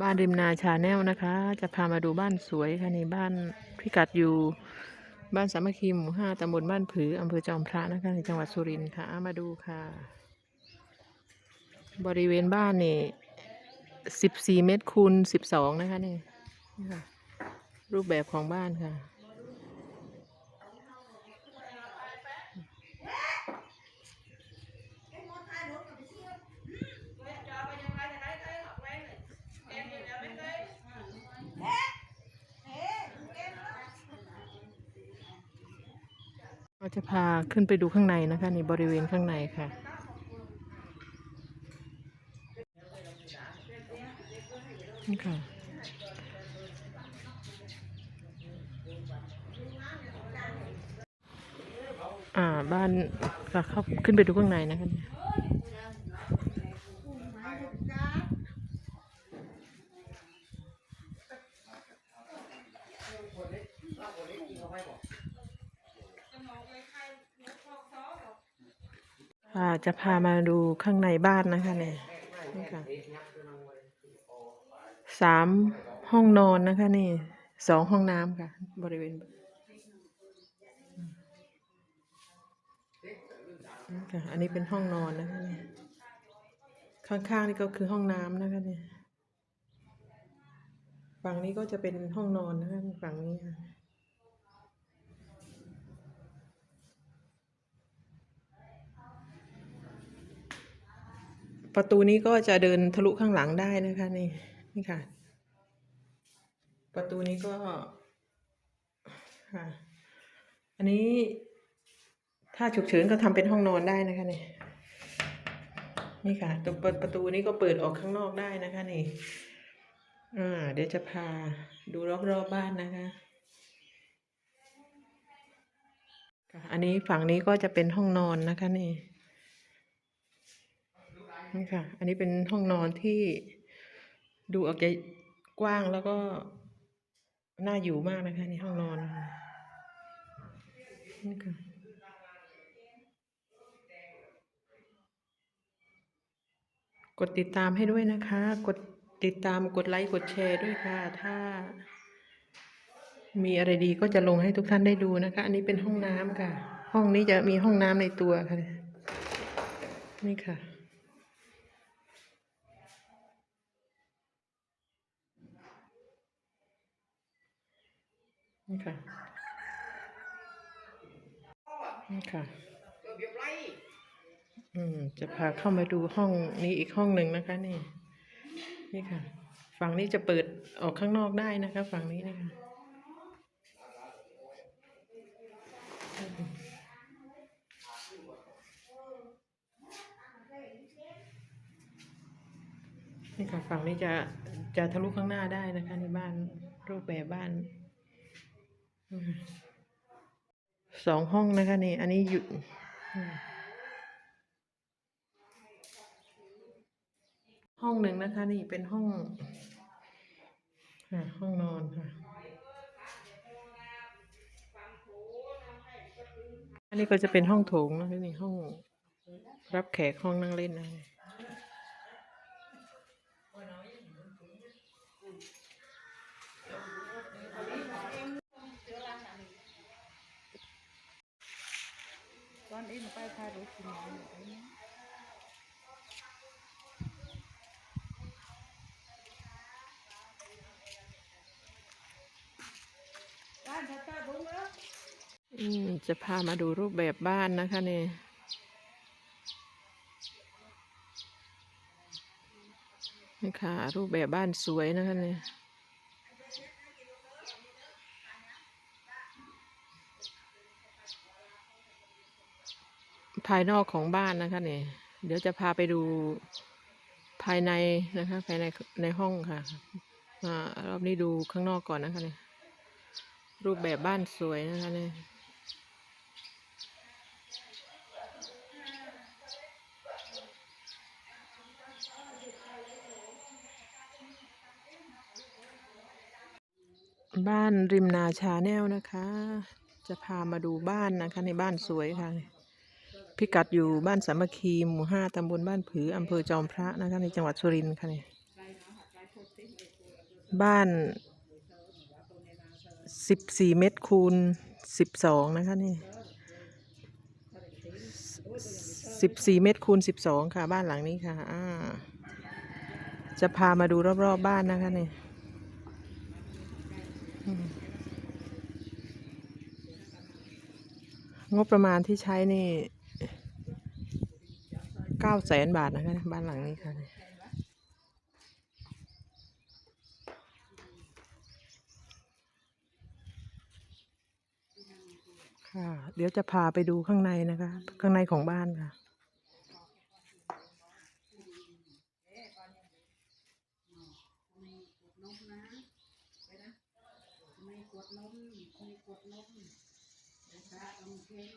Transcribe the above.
บ้านริมนาชาแนลนะคะ จะพามาดูบ้านสวยค่ะในบ้านพิกัดอยู่ บ้านสามัคคีหมู่ห้าตำบลบ้านผืออำเภอจอมพระนะคะในจังหวัดสุรินทร์ค่ะมาดูค่ะ บริเวณบ้านนี่สิบสี่เมตรคูณสิบสองนะคะนี่รูปแบบของบ้านค่ะ ราจะพาขึ้นไปดูข้างในนะคะในบริเวณข้างในค่ะ นี่ค่ะอ่าบ้านค่ะเข้าขึ้นไปดูข้างในนะคะเนี่ย อ่าจะพามาดูข้างในบ้านนะคะเนี่ยนี่ค่ะสามห้องนอนนะคะ นี่สองห้องน้ำค่ะ บริเวณนี่ค่ะ อันนี้เป็นห้องนอนนะคะเนี่ยข้างๆนี่ก็คือห้องน้ำนะคะเนี่ยฝั่งนี้ก็จะเป็นห้องนอนนะคะฝั่งนี้ค่ะ ประตูนี้ก็จะเดินทะลุข้างหลังได้นะคะนี่นี่ค่ะ ประตูนี้ก็ค่ะอันนี้ถ้าฉุกเฉินก็ทำเป็นห้องนอนได้นะคะนี่นี่ค่ะตัวประตูนี้ก็เปิดออกข้างนอกได้นะคะนี่อ่าเดี๋ยวจะพาดูรอบๆบบ้านนะคะค่ะอันนี้ฝั่งนี้ก็จะเป็นห้องนอนนะคะนี่ นี่ค่ะ อันนี้เป็นห้องนอนที่ดูออกจะกว้างแล้วก็น่าอยู่มากนะคะในห้องนอนนี่ค่ะกดติดตามให้ด้วยนะคะ กดติดตามกดไลค์กดแชร์ด้วยค่ะ ถ้า มีอะไรดีก็จะลงให้ทุกท่านได้ดูนะคะ อันนี้เป็นห้องน้ำค่ะ ห้องนี้จะมีห้องน้ำในตัวค่ะ นี่ค่ะ นี่ค่ะ นี่ค่ะ อืม จะพาเข้ามาดูห้องนี้อีกห้องหนึ่งนะคะ นี่ นี่ค่ะ ฝั่งนี้จะเปิดออกข้างนอกได้นะคะ ฝั่งนี้นะคะนี่ค่ะฝั่งนี้จะจะทะลุข้างหน้าได้นะคะในบ้านรูปแบบบ้าน สองห้องนะคะนี่ อันนี้อยู่ห้องหนึ่งนะคะ นี่เป็นห้องห้องนอนค่ะ อันนี้ก็จะเป็นห้องโถงนะคะนี่ห้องรับแขกห้องนั่งเล่นนะ อนนี้หนูไปพาดูกินหนูไปนะบ้านทัตตาบุ้งแล้วอืมจะพามาดูรูปแบบบ้านนะคะเนี่ยนี่ค่ะรูปแบบบ้านสวยนะคะเนี่ย ภายนอกของบ้านนะคะเนี่ยเดี๋ยวจะพาไปดูภายในนะคะ ภายในในห้องค่ะมารอบนี้ดูข้างนอกก่อนนะคะเนี่ยรูปแบบบ้านสวยนะคะเนี่ยบ้านริมนาชาแนลนะคะ จะพามาดูบ้านนะคะ ในบ้านสวยค่ะ พิกัดอยู่บ้านสามัคคีหมู่ห้าตำบลบ้านผืออำเภอจอมพระนะคะในจังหวัดสุรินทร์ค่ะเนี่ยบ้านสิบสี่เมตรคูณสิบสองนะคะนี่สิบสี่เมตรคูณสิบสองค่ะ บ้านหลังนี้ค่ะอ่าจะพามาดูรอบๆบบ้านนะคะนี่งบประมาณที่ใช้นี่ ก้าแสนบาทนะคะบ้านหลังนี้ค่ะค่ะ เดี๋ยวจะพาไปดูข้างในนะคะ ข้างในของบ้านค่ะ